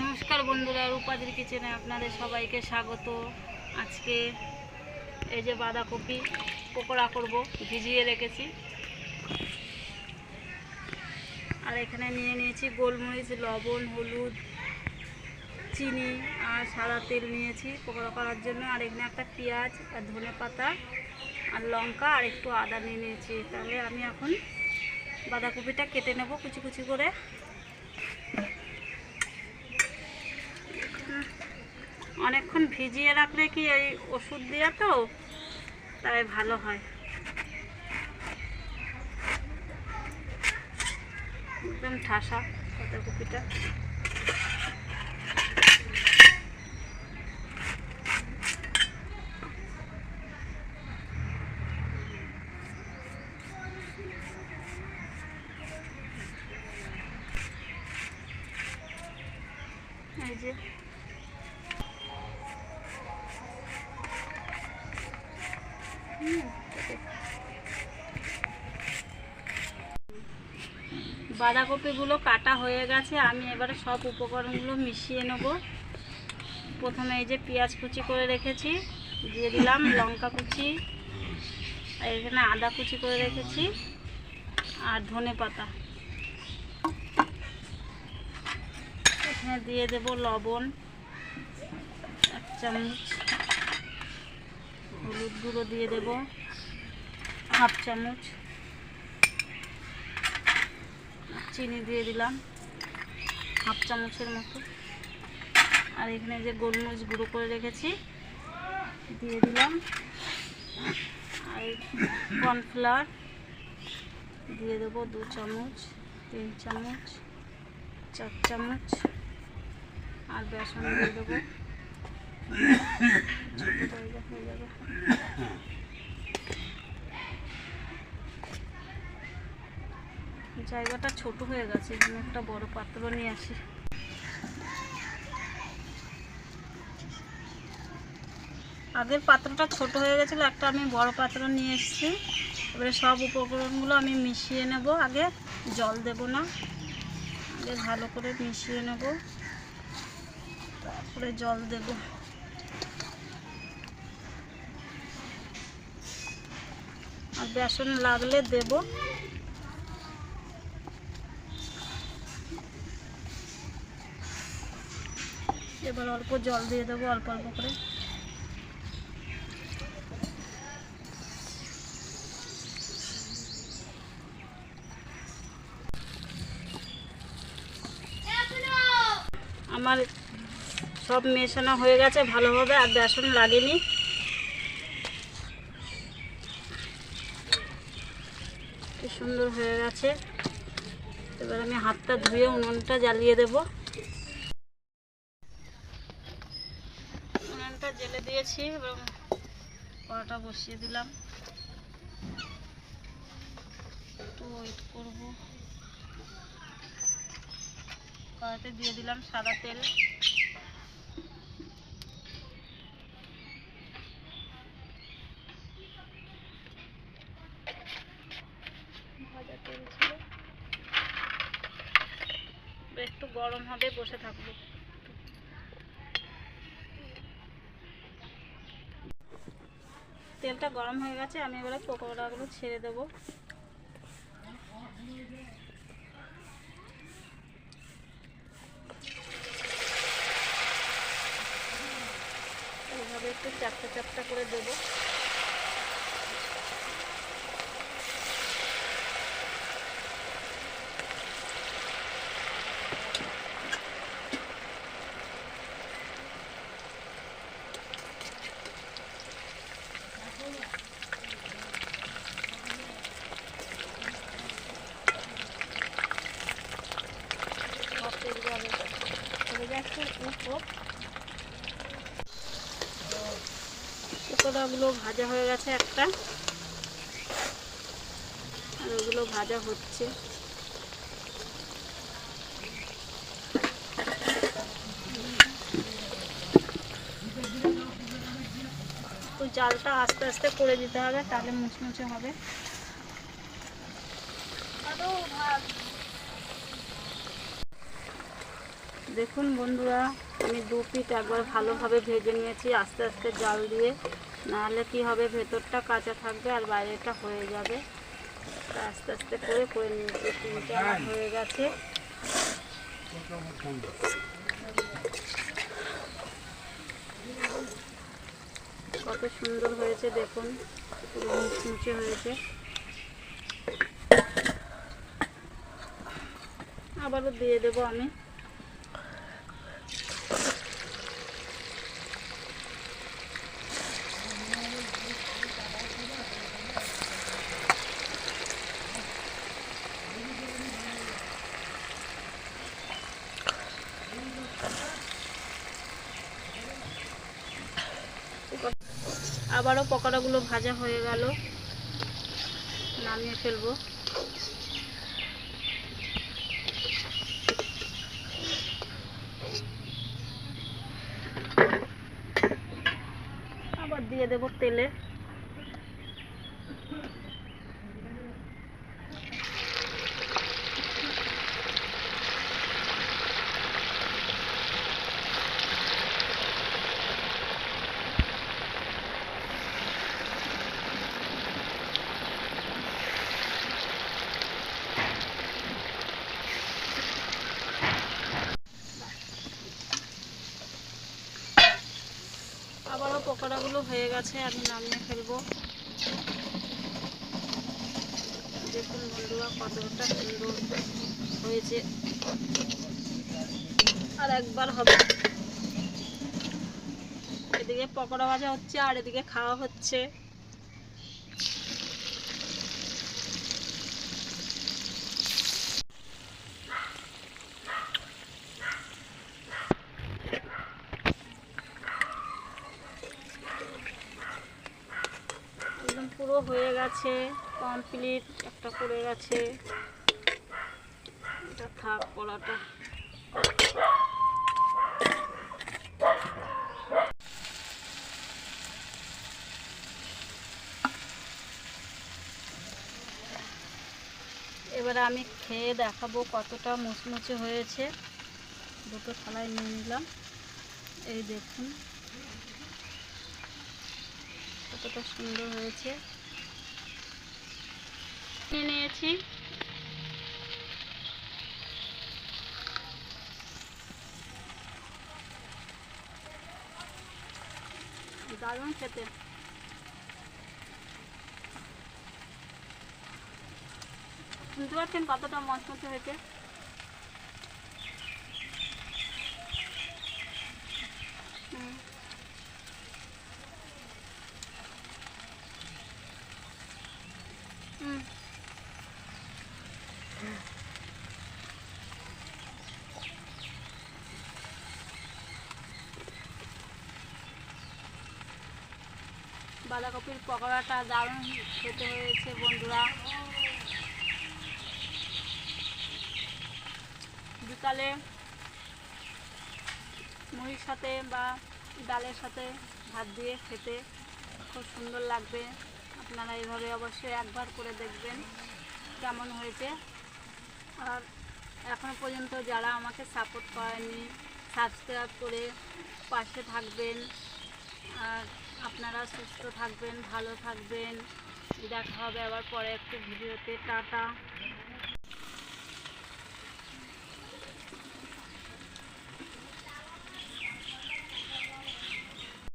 নমস্কার বন্ধুরা, রূপাদির কিচেনে আপনাদের সবাইকে স্বাগত। আজকে এই যে বাঁধাকপি পকোড়া করব, ভিজিয়ে রেখেছি। আর এখানে নিয়ে নিয়েছি গোলমরিচ, লবণ, হলুদ, চিনি আর সাদা তেল নিয়েছি পকোড়া করার জন্য। আর এখানে একটা পেঁয়াজ আর ধনে পাতা আর লঙ্কা আর একটু আদা নিয়ে নিয়েছি। তাহলে আমি এখন বাঁধাকপিটা কেটে নেব কুচি কুচি করে। অনেকক্ষণ ভিজিয়ে রাখলে কি এই ওষুধ দেওয়া তো? তাই ভালো হয়। একদম ঠাসা বাঁধাকপিটা। এই যে। বাঁধাকপিগুলো কাটা হয়ে গেছে, আমি এবারে সব উপকরণগুলো মিশিয়ে নেব। প্রথমে এই যে পেঁয়াজ কুচি করে রেখেছি, দিয়ে দিলাম লঙ্কা কুচি, আর এখানে আদা কুচি করে রেখেছি, আর ধনে পাতা। এখানে দিয়ে দেব লবণ, এক চামচ। হলুদ গুঁড়ো দিয়ে দেব, হাফ চামচ। চিনি দিয়ে দিলাম হাফ চামচের মতো। আর এখানে যে গোলমরিচ গুঁড়ো করে রেখেছি দিয়ে দিলাম। আর কর্নফ্লাওয়ার দিয়ে দেবো দু চামচ তিন চামচ চার চামচ। আর বেসন দিয়ে দেবো। ছোটো হয়ে যাবে। জায়গাটা ছোট হয়ে গেছে, এখানে একটা বড় পাত্র নিয়ে আসি। আগের পাত্রটা ছোট হয়ে গেছিল, একটা আমি বড় পাত্র নিয়ে এসেছি। এবারে সব উপকরণগুলো আমি মিশিয়ে নেব, আগে জল দেব না, আগে ভালো করে মিশিয়ে নেব, তারপরে জল দেব। আর বেসন লাগলে দেব। এবার অল্প জল দিয়ে দেবো, অল্প অল্প করে। আমার সব মেশানো হয়ে গেছে ভালোভাবে, আর বেসন লাগেনি। সুন্দর হয়ে গেছে। এবার আমি হাতটা ধুয়ে উনুনটা জ্বালিয়ে দেব উনুনটা দিয়েছি এবং কড়াটা বসিয়ে দিলাম। একটু ওয়েট করব। কড়াতে দিয়ে দিলাম সাদা তেল। ভাজা তেল একটু গরম হবে, বসে থাকব। তেলটা গরম হয়ে গেছে, আমি এবারে পকোড়াগুলো ছেড়ে দেব। এইভাবে একটু চাপটা চাপটা করে দেবো সব তেল যাবে চলে যাচ্ছে উপর পকোড়াগুলো ভাজা হয়ে গেছে একটা। আর ওগুলো ভাজা হচ্ছে। ওই জালটা আস্তে আস্তে করে দিতে হবে, তাহলে মুচমুচে হবে। দেখুন বন্ধুরা, আমি দু পিঠ একবার ভালোভাবে ভেজে নিয়েছি, আস্তে আস্তে জাল দিয়ে। নাহলে কি হবে? ভেতরটা কাঁচা থাকবে আর বাইরেটা হয়ে যাবে। আস্তে আস্তে করে করে নিয়েছি, তিনটে আমার হয়ে গেছে। কত সুন্দর হয়েছে, দেখুন। মুচমুচে হয়েছে। আবারও দিয়ে দেবো আমি। আবারও পকোড়াগুলো ভাজা হয়ে গেল। নামিয়ে ফেলব। আবার দিয়ে দেবো তেলে। আবারও পকোড়াগুলো হয়ে গেছে, আমি নামিয়ে ফেলব। দেখুন বন্ধুরা, কতটা সুন্দর হয়েছে। আর একবার হবে। এদিকে পকোড়া ভাজা হচ্ছে, আর এদিকে খাওয়া হচ্ছে একদম পুরো হয়ে গেছে কমপ্লিট একটা করে গেছে। এটা থাক, পড়াটা। এবারে আমি খেয়ে দেখাবো কতটা মুচমুচে হয়েছে। দুটো থালায় নিয়ে নিলাম। এই দেখুন, কতটা সুন্দর হয়েছে। নিয়ে নিয়েছি। দারুণ খেতে। শুনতে পাচ্ছেন কতটা মচমচে হয়েছে? বাঁধাকপির পকোড়াটা দারুণ খেতে হয়েছে, বন্ধুরা। বিকালে মুড়ির সাথে বা ডালের সাথে ভাত দিয়ে খেতে খুব সুন্দর লাগবে। আপনারা এইভাবে অবশ্যই একবার করে দেখবেন কেমন হয়েছে। আর এখনও পর্যন্ত যারা আমাকে সাপোর্ট করেনি সাবস্ক্রাইব করে পাশে থাকবেন। আর আপনারা সুস্থ থাকবেন ভালো থাকবেন। দেখা হবে আবার পরে একটি ভিডিওতে। টাটা।